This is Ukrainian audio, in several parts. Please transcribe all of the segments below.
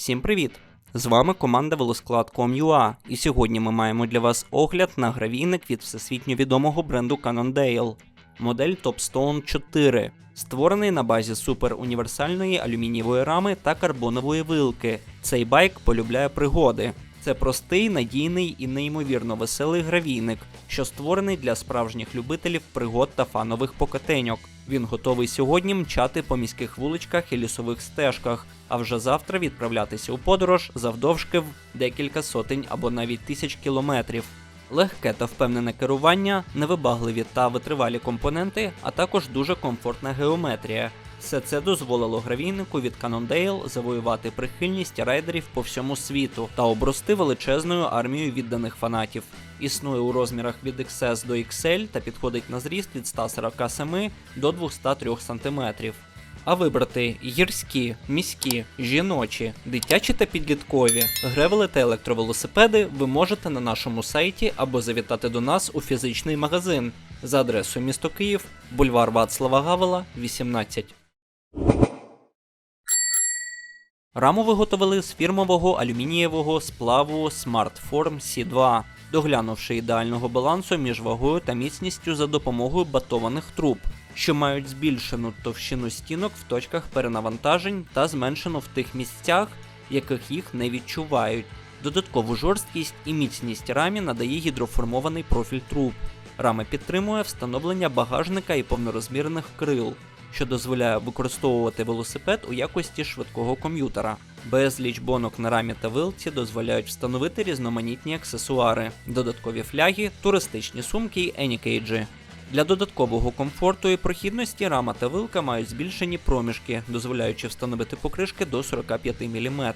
Всім привіт! З вами команда Велосклад.com.ua і сьогодні ми маємо для вас огляд на гравійник від всесвітньо відомого бренду Cannondale. Модель Topstone 4, створений на базі суперуніверсальної алюмінієвої рами та карбонової вилки. Цей байк полюбляє пригоди. Це простий, надійний і неймовірно веселий гравійник, що створений для справжніх любителів пригод та фанових покатеньок. Він готовий сьогодні мчати по міських вуличках і лісових стежках, а вже завтра відправлятися у подорож завдовжки в декілька сотень або навіть тисяч кілометрів. Легке та впевнене керування, невибагливі та витривалі компоненти, а також дуже комфортна геометрія. Все це дозволило гравійнику від Cannondale завоювати прихильність райдерів по всьому світу та обрости величезною армією відданих фанатів. Існує у розмірах від XS до XL та підходить на зріст від 147 до 203 см. А вибрати гірські, міські, жіночі, дитячі та підліткові, гревели та електровелосипеди ви можете на нашому сайті або завітати до нас у фізичний магазин за адресою місто Київ, бульвар Вацлава Гавела, 18. Раму виготовили з фірмового алюмінієвого сплаву Smartform C2, доглянувши ідеального балансу між вагою та міцністю за допомогою батованих труб, що мають збільшену товщину стінок в точках перенавантажень та зменшену в тих місцях, яких їх не відчувають. Додаткову жорсткість і міцність рамі надає гідроформований профіль труб. Рама підтримує встановлення багажника і повнорозмірних крил, що дозволяє використовувати велосипед у якості швидкого ком'ютера. Безліч бонок на рамі та вилці дозволяють встановити різноманітні аксесуари, додаткові фляги, туристичні сумки і енікейджі. Для додаткового комфорту і прохідності рама та вилка мають збільшені проміжки, дозволяючи встановити покришки до 45 мм.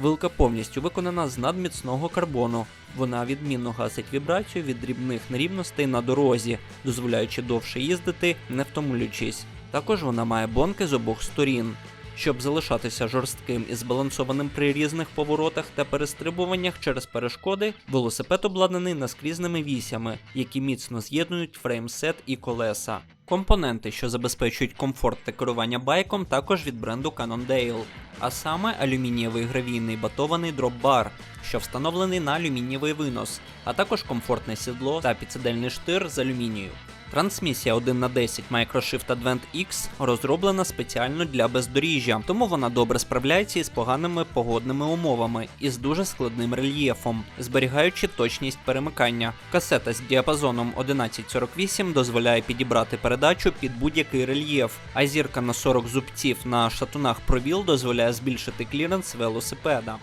Вилка повністю виконана з надміцного карбону. Вона відмінно гасить вібрацію від дрібних нерівностей на дорозі, дозволяючи довше їздити, не втомлюючись. Також вона має бонки з обох сторін. Щоб залишатися жорстким і збалансованим при різних поворотах та перестрибуваннях через перешкоди, велосипед обладнаний наскрізними вісями, які міцно з'єднують фреймсет і колеса. Компоненти, що забезпечують комфорт та керування байком, також від бренду Cannondale, а саме алюмінієвий гравійний батований дроп-бар, що встановлений на алюмінієвий винос, а також комфортне сідло та підсидельний штир з алюмінію. Трансмісія 1 на 10 Microshift Advent X розроблена спеціально для бездоріжжя, тому вона добре справляється із поганими погодними умовами і з дуже складним рельєфом, зберігаючи точність перемикання. Касета з діапазоном 1148 дозволяє підібрати передачу під будь-який рельєф, а зірка на 40 зубців на шатунах провіл дозволяє збільшити кліренс велосипеда.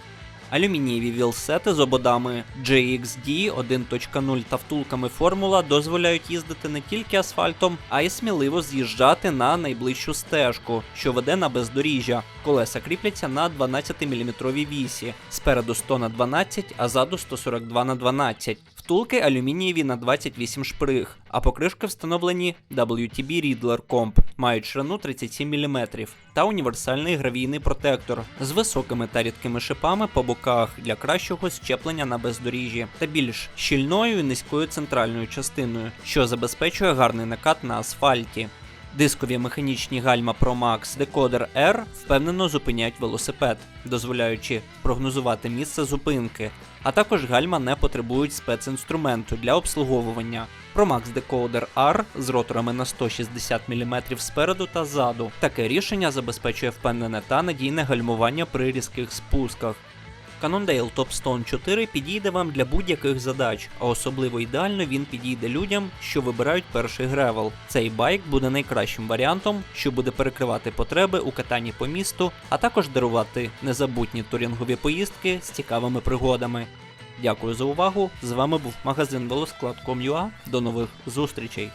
Алюмінієві вілсети з ободами JXD 1.0 та втулками формула дозволяють їздити не тільки асфальтом, а й сміливо з'їжджати на найближчу стежку, що веде на бездоріжжя. Колеса кріпляться на 12-мм вісі, спереду 100 на 12, а ззаду 142 на 12. Втулки алюмінієві на 28 шприг, а покришки встановлені WTB Riddler Comp, мають ширину 37 мм та універсальний гравійний протектор з високими та рідкими шипами по боках для кращого щеплення на бездоріжжі та більш щільною і низькою центральною частиною, що забезпечує гарний накат на асфальті. Дискові механічні гальма Pro Max Decoder R впевнено зупиняють велосипед, дозволяючи прогнозувати місце зупинки, а також гальма не потребують спецінструменту для обслуговування. Pro Max Decoder R з роторами на 160 мм спереду та ззаду. Таке рішення забезпечує впевнене та надійне гальмування при різких спусках. Cannondale Topstone 4 підійде вам для будь-яких задач, а особливо ідеально він підійде людям, що вибирають перший гревел. Цей байк буде найкращим варіантом, що буде перекривати потреби у катанні по місту, а також дарувати незабутні турінгові поїздки з цікавими пригодами. Дякую за увагу! З вами був магазин Велосклад.com.ua. До нових зустрічей!